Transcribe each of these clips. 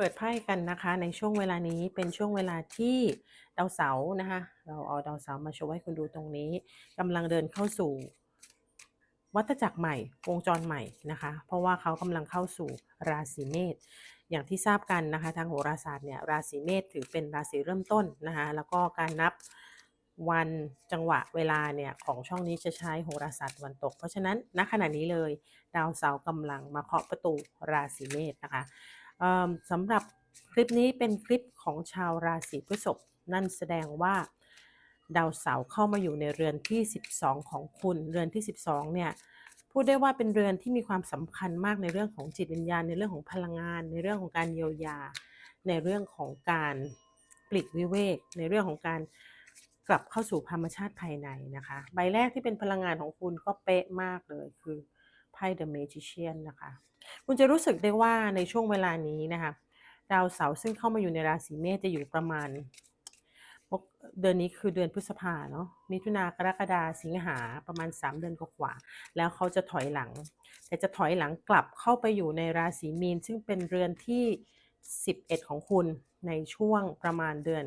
เปิดไพ่กันนะคะ ในช่วงเวลานี้เป็นช่วงเวลาที่ดาวเสาร์นะคะ เราเอาดาวเสาร์มาโชว์ให้คุณดูตรงนี้กำลังเดินเข้าสู่ วัฏจักรใหม่ วงจรใหม่นะคะ เพราะว่าเขากำลังเข้าสู่ราศีเมษอย่างที่ทราบกันนะคะ ทางโหราศาสตร์เนี่ยราศีเมษถือเป็นราศีเริ่มต้นนะคะ แล้วก็การนับวันจังหวะเวลาเนี่ยของช่องนี้จะใช้โหราศาสตร์วันตก เพราะฉะนั้นณขณะนี้เลย ดาวเสาร์กำลังมาเคาะประตูราศีเมษนะคะ สำหรับคลิปนี้เป็นคลิปของชาวราศีพฤษภนั่นแสดงว่าดาวเสาร์เข้ามาอยู่ในเรือนที่ 12 ของคุณ เรือนที่ 12 เนี่ย พูดได้ว่าเป็นเรือนที่มีความสำคัญมากในเรื่องของจิตวิญญาณ ในเรื่องของพลังงาน ในเรื่องของการเยียวยา ในเรื่องของการปลีกวิเวก ในเรื่องของการกลับเข้าสู่ธรรมชาติภายในนะคะ ใบแรกที่เป็นพลังงานของคุณก็เป๊ะมากเลยคือไพ่ The Magician นะคะ คุณจะรู้สึกได้ว่าในช่วงเวลานี้นะคะดาวเสาร์ซึ่งเข้ามาอยู่ในราศีเมษจะอยู่ประมาณเดือนนี้คือเดือนพฤษภาเนาะมิถุนากรกฎาสิงหาประมาณ 3 เดือนกว่าๆแล้วเขาจะถอยหลัง แต่จะถอยหลังกลับเข้าไปอยู่ในราศีมีน ซึ่งเป็นเรือนที่ 11 ของคุณในช่วงประมาณเดือน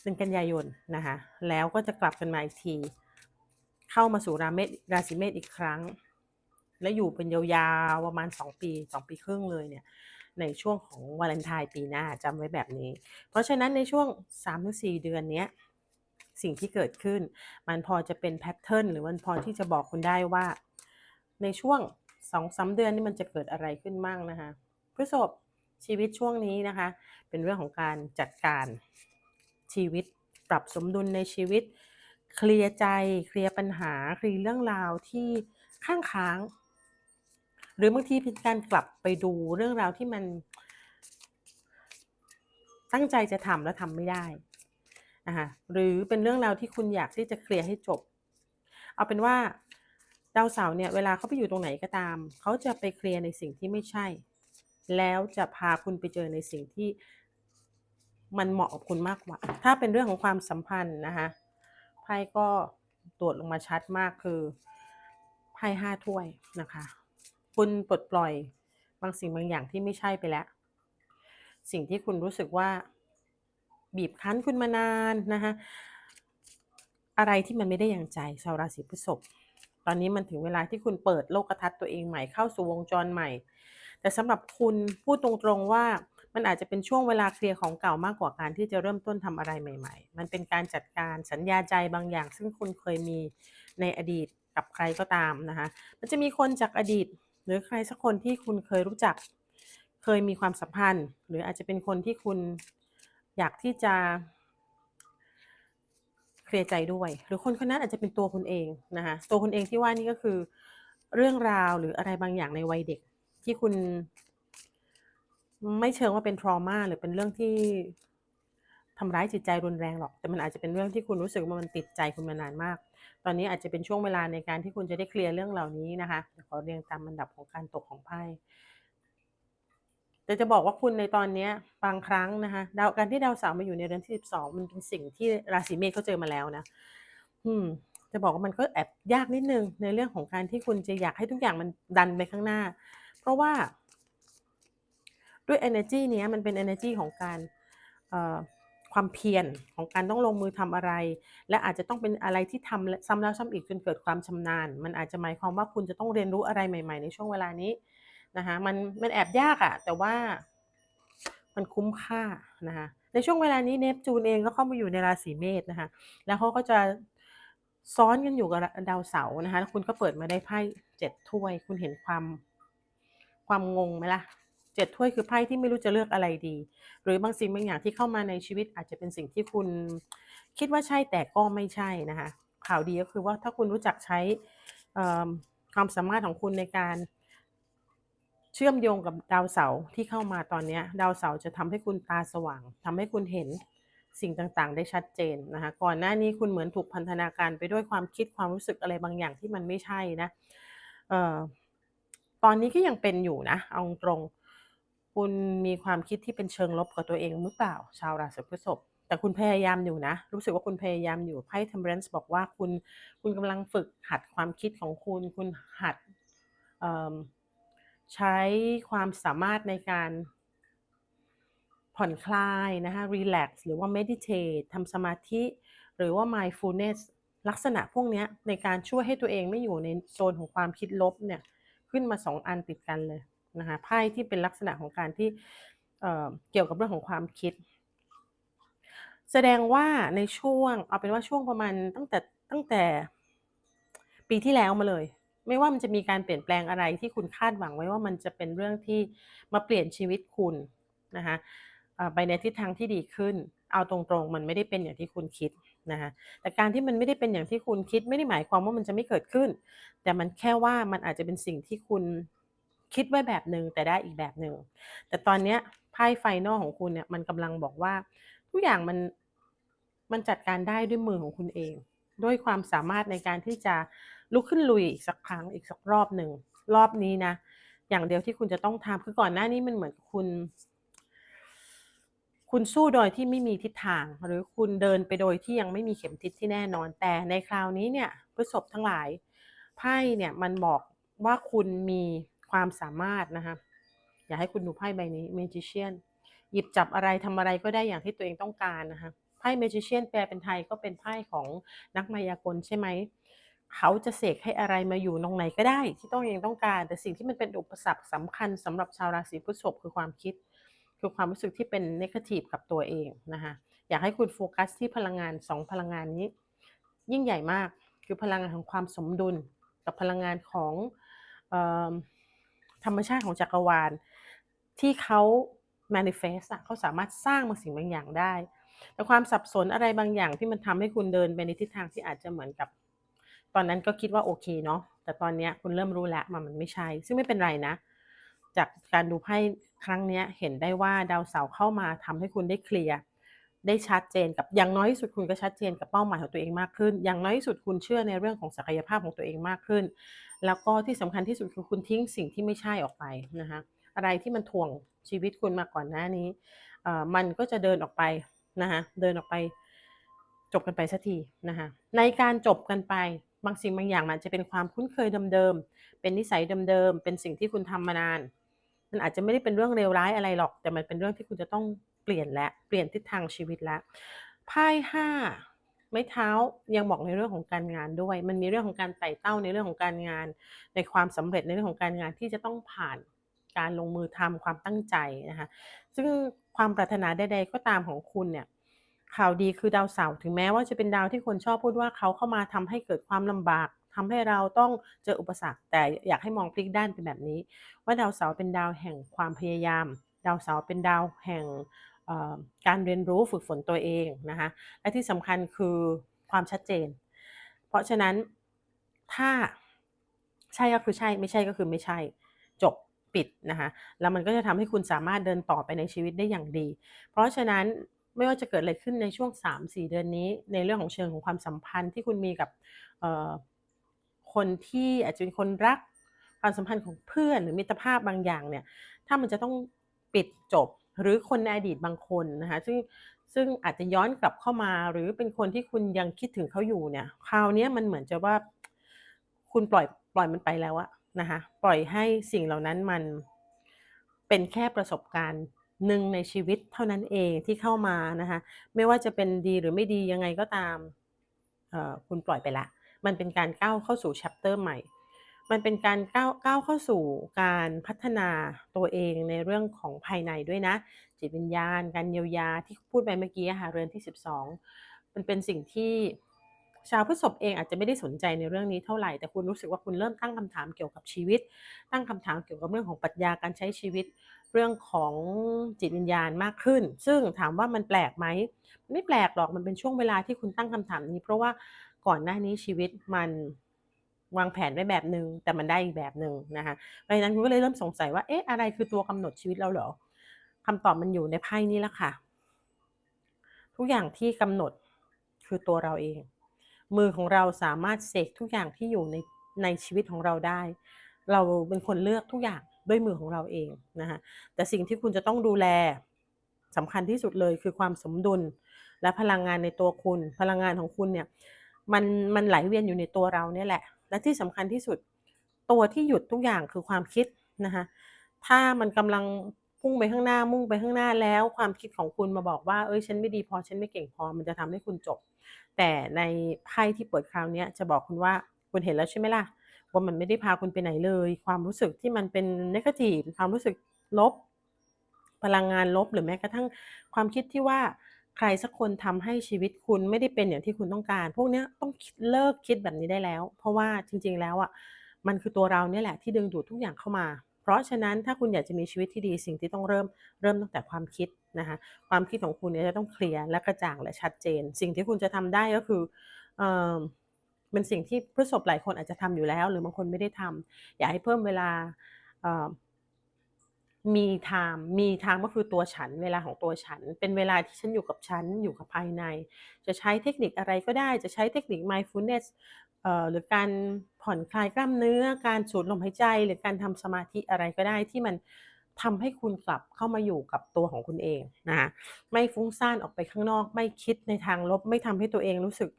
เดือนกันยายนนะคะแล้วก็จะกลับกันมาอีกที เข้ามาสู่ราเมษราศีเมษอีกครั้ง และอยู่เป็นยาวๆประมาณ 2 ปี 2 ปีครึ่งเลยเนี่ยในช่วงของวาเลนไทน์ปีหน้าจำไว้แบบนี้ เพราะฉะนั้นในช่วง 3-4 เดือนเนี้ยสิ่งที่เกิดขึ้น มันพอจะเป็นแพทเทิร์นหรือมันพอที่จะบอกคุณได้ว่า ในช่วง2-3เดือนนี่มันจะเกิดอะไรขึ้นมั่งนะคะพฤษภชีวิตช่วงนี้นะคะ เป็นเรื่องของการจัดการชีวิต ปรับสมดุลในชีวิต เคลียร์ใจ เคลียร์ปัญหาเคลียร์เรื่องราวที่ข้างค้าง หรือบางทีเป็นการกลับไปดูเรื่องราวที่มัน ตั้งใจจะทำแล้วทำไม่ได้นะคะหรือเป็นเรื่องราวที่คุณอยากที่จะเคลียร์ให้จบ เอาเป็นว่าดาวเสาร์เนี่ยเวลาเขาไปอยู่ตรงไหนก็ตาม เขาจะไปเคลียร์ในสิ่งที่ไม่ใช่ แล้วจะพาคุณไปเจอในสิ่งที่มันเหมาะกับคุณมากกว่า ถ้าเป็นเรื่องของความสัมพันธ์นะคะไพ่ก็ตรวจลงมาชัดมากคือไพ่ห้าถ้วยนะคะ คุณปลดปล่อย บางสิ่งบางอย่างที่ไม่ใช่ไปแล้ว สิ่งที่คุณรู้สึกว่า บีบคั้นคุณมานานนะคะอะไรที่มันไม่ได้อย่างใจชาวราศีพฤษภตอนนี้มันถึงเวลาที่คุณเปิดโลกทัศน์ตัวเองใหม่เข้าสู่วงจรใหม่ แต่สำหรับคุณพูดตรงๆว่ามันอาจจะเป็นช่วงเวลาเคลียร์ของเก่ามากกว่าการที่จะเริ่มต้นทำอะไรใหม่ ๆ มันเป็นการจัดการสัญญาใจบางอย่าง ซึ่งคุณเคยมีในอดีตกับใครก็ตามนะคะ มันจะมีคนจากอดีต หรือใครสักคนที่คุณเคยรู้จัก เคยมีความสัมพันธ์ หรืออาจจะเป็นคนที่คุณอยากที่จะเคลียร์ใจด้วย หรือคนคนนั้นอาจจะเป็นตัวคุณเองนะคะตัวคุณเองที่ว่านี่ก็คือ เรื่องราวหรืออะไรบางอย่างในวัยเด็ก ที่คุณ ไม่เชิงว่าเป็น trauma หรือเป็นเรื่องที่ ทำร้ายจิตใจรุนแรงหรอก แต่มันอาจจะเป็นเรื่องที่คุณรู้สึกว่ามันติดใจคุณมานานมาก ตอนนี้อาจจะเป็นช่วงเวลาในการที่คุณจะได้เคลียร์เรื่องเหล่านี้นะคะเดี๋ยวขอเรียงตามลำดับของการตกของไพ่แต่จะบอกว่าคุณในตอนนี้บางครั้งนะคะดาวการที่ดาวเสาร์มาอยู่ในเรือนที่ 12 มันเป็นสิ่งที่ราศีเมษเขาเจอมาแล้วนะ อืม จะบอกว่ามันก็แอบยากนิดนึงในเรื่องของการที่คุณจะอยากให้ทุกอย่างมันดันไปข้างหน้า เพราะว่าด้วย energy เนี้ยมันเป็น energy ของการ ความเพียรของการต้องลงมือทำอะไร และอาจจะต้องเป็นอะไรที่ทำซ้ำแล้วซ้ำอีกจนเกิดความชำนาญ มันอาจจะหมายความว่าคุณจะต้องเรียนรู้อะไรใหม่ ๆ ในช่วงเวลานี้นะคะมันมันแอบยากอะแต่ว่ามันคุ้มค่านะคะในช่วงเวลานี้เนปจูนเองก็เข้ามาอยู่ในราศีเมษนะคะแล้วเขาก็จะซ้อนกันอยู่กับดาวเสาร์นะคะแล้วคุณก็เปิดมาได้ไพ่เจ็ดถ้วย คุณเห็นความความงงไหมล่ะ เจ็ดถ้วยคือไพ่ที่ไม่รู้จะเลือกอะไรดี หรือบางสิ่งบางอย่างที่เข้ามาในชีวิตอาจจะเป็นสิ่งที่คุณคิดว่าใช่แต่ก็ไม่ใช่นะคะ ข่าวดีก็คือว่าถ้าคุณรู้จักใช้ความสามารถของคุณในการเชื่อมโยงกับดาวเสาร์ที่เข้ามาตอนนี้ดาวเสาร์จะทำให้คุณตาสว่างทำให้คุณเห็นสิ่งต่างๆ ได้ชัดเจนนะคะก่อนหน้านี้คุณเหมือนถูกพันธนาการไปด้วยความคิดความรู้สึกอะไรบางอย่างที่มันไม่ใช่นะออตอนนี้ก็ยังเป็นอยู่นะเอาตรง คุณมีความคิดที่เป็นเชิงลบกับตัวเองหรือเปล่า ชาวราศีพฤษภแต่คุณพยายามอยู่นะ รู้สึกว่าคุณพยายามอยู่ไพ่ Temperance บอกว่าคุณคุณกำลังฝึกหัดความคิดของคุณ คุณหัดใช้ความสามารถในการผ่อนคลายนะคะรีแลกซ์หรือว่า meditate ทำสมาธิ หรือว่า mindfulness ลักษณะพวกนี้ในการช่วยให้ตัวเองไม่อยู่ในโซนของความคิดลบเนี่ย ขึ้นมา2อันติดกันเลย นะคะไพ่ที่เป็นลักษณะของการที่เเกี่ยวกับเรื่องของความคิด แสดงว่าในช่วงเอาเป็นว่าช่วงประมาณตั้งแต่ตั้งแต่ปีที่แล้วมาเลย ไม่ว่ามันจะมีการเปลี่ยนแปลงอะไรที่คุณคาดหวังไว้ว่ามันจะเป็นเรื่องที่มาเปลี่ยนชีวิตคุณนะคะไปในทิศทางที่ดีขึ้น เอาตรงๆ มันไม่ได้เป็นอย่างที่คุณคิดนะคะแต่การที่มันไม่ได้เป็นอย่างที่คุณคิด ไม่ได้หมายความว่ามันจะไม่เกิดขึ้น แต่มันแค่ว่ามันอาจจะเป็นสิ่งที่คุณ คิดไว้แบบหนึ่งแต่ได้อีกแบบหนึ่งแต่ตอนเนี้ยไพ่ไฟนอลของคุณเนี่ยมันกำลังบอกว่า ทุกอย่างมันมันจัดการได้ด้วยมือของคุณเอง ด้วยความสามารถในการที่จะลุกขึ้นลุยอีกสักครั้งอีกสักรอบหนึ่งรอบนี้นะอย่างเดียวที่คุณจะต้องทำคือก่อนหน้านี้มันเหมือนคุณ คุณสู้โดยที่ไม่มีทิศทาง หรือคุณเดินไปโดยที่ยังไม่มีเข็มทิศที่แน่นอน แต่ในคราวนี้เนี่ยพฤษภทั้งหลายไพ่เนี่ยมันบอกว่าคุณมี ความสามารถนะคะอยากให้คุณดูไพ่ใบนี้ Magician หยิบจับอะไรทำอะไรก็ได้อย่างที่ตัวเองต้องการนะคะไพ่ Magician แปลเป็นไทยก็เป็นไพ่ของนักมายากลใช่ไหมเขาจะเสกให้อะไรมาอยู่ตรงไหนก็ได้ ที่ต้องเองต้องการ แต่สิ่งที่มันเป็นอุปสรรคสำคัญสำหรับชาวราศีพฤษภคือความคิด คือความรู้สึกที่เป็นนกาทีฟกับตัวเองนะคะอยากให้คุณโฟกัสที่พลังงานสองพลังงานนี้ ยิ่งใหญ่มากคือพลังงานของความสมดุล กับพลังงานของ ธรรมชาติของจักรวาล ที่เขา manifest เขาสามารถสร้างบางสิ่งบางอย่างได้ แต่ความสับสนอะไรบางอย่างที่มันทำให้คุณเดินไปในทิศทางที่อาจจะเหมือนกับ ตอนนั้นก็คิดว่าโอเคเนาะแต่ตอนนี้คุณเริ่มรู้แล้วมันมันไม่ใช่ ซึ่งไม่เป็นไรนะ จากการดูไพ่ครั้งนี้เห็นได้ว่าดาวเสาร์เข้ามาทำให้คุณได้เคลียร์ ได้ชัดเจนกับอย่างน้อยที่สุดคุณก็ชัดเจนกับเป้าหมายของตัวเองมากขึ้น อย่างน้อยที่สุดคุณเชื่อในเรื่องของศักยภาพของตัวเองมากขึ้น แล้วก็ที่สำคัญที่สุดคือคุณทิ้งสิ่งที่ไม่ใช่ออกไปนะคะอะไรที่มันถ่วงชีวิตคุณมาก่อนหน้านี้มันก็จะเดินออกไปนะคะเดินออกไปจบกันไปสักทีนะคะในการจบกันไปบางสิ่งบางอย่างมันจะเป็นความคุ้นเคยเดิมๆ เป็นนิสัยเดิมๆ เป็นสิ่งที่คุณทำมานาน มันอาจจะไม่ได้เป็นเรื่องเลวร้ายอะไรหรอก แต่มันเป็นเรื่องที่คุณจะต้อง เปลี่ยนและเปลี่ยนทิศทางชีวิตแล้วไพ่ห้าไม้เท้ายังบอกในเรื่องของการงานด้วย มันมีเรื่องของการไต่เต้าในเรื่องของการงาน ในความสำเร็จในเรื่องของการงานที่จะต้องผ่านการลงมือทำความตั้งใจนะคะซึ่งความปรารถนาใดๆก็ตามของคุณเนี่ยข่าวดีคือดาวเสาร์ถึงแม้ว่าจะเป็นดาวที่คนชอบพูดว่าเขาเข้ามาทำให้เกิดความลำบากทำให้เราต้องเจออุปสรรค แต่อยากให้มองพลิกด้านเป็นแบบนี้ ว่าดาวเสาร์เป็นดาวแห่งความพยายาม ดาวเสาร์เป็นดาวแห่ง การเรียนรู้ฝึกฝนตัวเองนะคะและที่สำคัญคือความชัดเจน เพราะฉะนั้นถ้าใช่ก็คือใช่ไม่ใช่ก็คือไม่ใช่จบปิดนะคะแล้วมันก็จะทำให้คุณสามารถเดินต่อไปในชีวิตได้อย่างดี เพราะฉะนั้นไม่ว่าจะเกิดอะไรขึ้นในช่วง 3-4 เดือนนี้ ในเรื่องของเชิงของความสัมพันธ์ที่คุณมีกับคนที่อาจจะเป็นคนรักความสัมพันธ์ของเพื่อนหรือมิตรภาพบางอย่างเนี่ยถ้ามันจะต้องปิดจบ หรือคนในอดีตบางคนนะคะซึ่งซึ่งอาจจะย้อนกลับเข้ามา หรือเป็นคนที่คุณยังคิดถึงเขาอยู่เนี่ย คราวนี้มันเหมือนจะว่า คุณปล่อยปล่อยมันไปแล้วอะนะคะปล่อยให้สิ่งเหล่านั้นมันเป็นแค่ประสบการณ์หนึ่งในชีวิตเท่านั้นเองที่เข้ามานะคะไม่ว่าจะเป็นดีหรือไม่ดียังไงก็ตามเอ่อคุณปล่อยไปละ มันเป็นการก้าวเข้าสู่ chapter ใหม่ มันเป็นการก้าวก้าวเข้าสู่การพัฒนาตัวเองในเรื่องของภายในด้วยนะ จิตวิญญาณ การเยียวยาที่พูดไปเมื่อกี้ค่ะเรือนที่ 12 มันเป็นสิ่งที่ชาวพฤษภเองอาจจะไม่ได้สนใจในเรื่องนี้เท่าไหร่แต่คุณรู้สึกว่าคุณเริ่มตั้งคำถามเกี่ยวกับชีวิต ตั้งคำถามเกี่ยวกับเรื่องของปรัชญาการใช้ชีวิต เรื่องของจิตวิญญาณมากขึ้น ซึ่งถามว่ามันแปลกไหมไม่แปลกหรอกมันเป็นช่วงเวลาที่คุณตั้งคำถามนี้ เพราะว่าก่อนหน้านี้ชีวิตมัน วางแผนไว้แบบหนึ่งแต่มันได้อีกแบบหนึ่งนะคะเพราะฉะนั้นคุณก็เลยเริ่มสงสัยว่าเอ๊ะอะไรคือตัวกำหนดชีวิตเราเหรอคำตอบมันอยู่ในไพ่นี้แหละค่ะ ทุกอย่างที่กำหนดคือตัวเราเอง มือของเราสามารถเสกทุกอย่างที่อยู่ในในชีวิตของเราได้ เราเป็นคนเลือกทุกอย่างด้วยมือของเราเองนะคะแต่สิ่งที่คุณจะต้องดูแลสำคัญที่สุดเลยคือความสมดุลและพลังงานในตัวคุณ พลังงานของคุณเนี่ยมันมันไหลเวียนอยู่ในตัวเราเนี่ยแหละ และที่สำคัญที่สุด ตัวที่หยุดทุกอย่างคือความคิดนะคะถ้ามันกำลังพุ่งไปข้างหน้ามุ่งไปข้างหน้าแล้ว ความคิดของคุณมาบอกว่าเฮ้ยฉันไม่ดีพอฉันไม่เก่งพอ มันจะทำให้คุณจบ แต่ในไพ่ที่เปิดคราวนี้จะบอกคุณว่าคุณเห็นแล้วใช่ไหมล่ะว่ามันไม่ได้พาคุณไปไหนเลย ความรู้สึกที่มันเป็นนกาทิฟความรู้สึกลบ พลังงานลบหรือแม้กระทั่งความคิดที่ว่า ใครสักคนทำให้ชีวิตคุณไม่ได้เป็นอย่างที่คุณต้องการ พวกเนี้ยต้องเลิกคิดแบบนี้ได้แล้ว เพราะว่าจริง ๆ แล้วอะมันคือตัวเราเนี่ยแหละที่ดึงดูดทุกอย่างเข้ามา เพราะฉะนั้นถ้าคุณอยากจะมีชีวิตที่ดีสิ่งที่ต้องเริ่มเริ่มตั้งแต่ความคิดนะคะความคิดของคุณเนี่ยจะต้องเคลียร์และกระจ่างและชัดเจน สิ่งที่คุณจะทำได้ก็คือเอ่อเป็นสิ่งที่พฤษภหลายคนอาจจะทำอยู่แล้ว หรือบางคนไม่ได้ทำอยากให้เพิ่มเวลา เอ่อ me time me time ก็คือตัวฉัน เวลาของตัวฉัน เป็นเวลาที่ฉันอยู่กับฉัน อยู่กับภายใน จะใช้เทคนิคอะไรก็ได้ จะใช้เทคนิค mindfulness เอ่อหรือการผ่อนคลายกล้ามเนื้อ การสูดลมหายใจ หรือการทำสมาธิอะไรก็ได้ที่มันทำให้คุณกลับเข้ามาอยู่กับตัวของคุณเองนะคะไม่ฟุ้งซ่านออกไปข้างนอก ไม่คิดในทางลบ ไม่ทำให้ตัวเองรู้สึก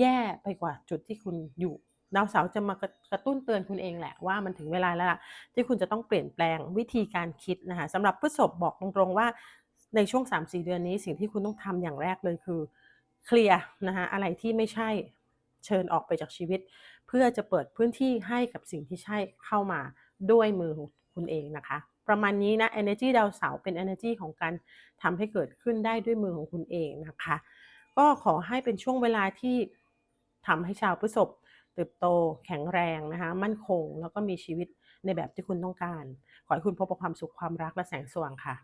แย่ไปกว่าจุดที่คุณอยู่ ดาวเสาร์จะมากระกระตุ้นเตือนคุณเองแหละว่ามันถึงเวลาแล้วล่ะที่คุณจะต้องเปลี่ยนแปลงวิธีการคิดนะคะสำหรับพฤษภบอกตรงๆว่าในช่วง 3-4 เดือนนี้สิ่งที่คุณต้องทำอย่างแรกเลยคือเคลียร์นะคะอะไรที่ไม่ใช่เชิญออกไปจากชีวิต เพื่อจะเปิดพื้นที่ให้กับสิ่งที่ใช่เข้ามาด้วยมือของคุณเองนะคะ ประมาณนี้นะเอเนอร์จีดาวเสาร์เป็นเอเนอร์จีของการทำให้เกิดขึ้นได้ด้วยมือของคุณเองนะคะ ก็ขอให้เป็นช่วงเวลาที่ทำให้ชาวพฤษภ เติบโต แข็งแรงนะคะ มั่นคง แล้วก็มีชีวิตในแบบที่คุณต้องการ ขอให้คุณพบกับความสุขความรักและแสงสว่างค่ะ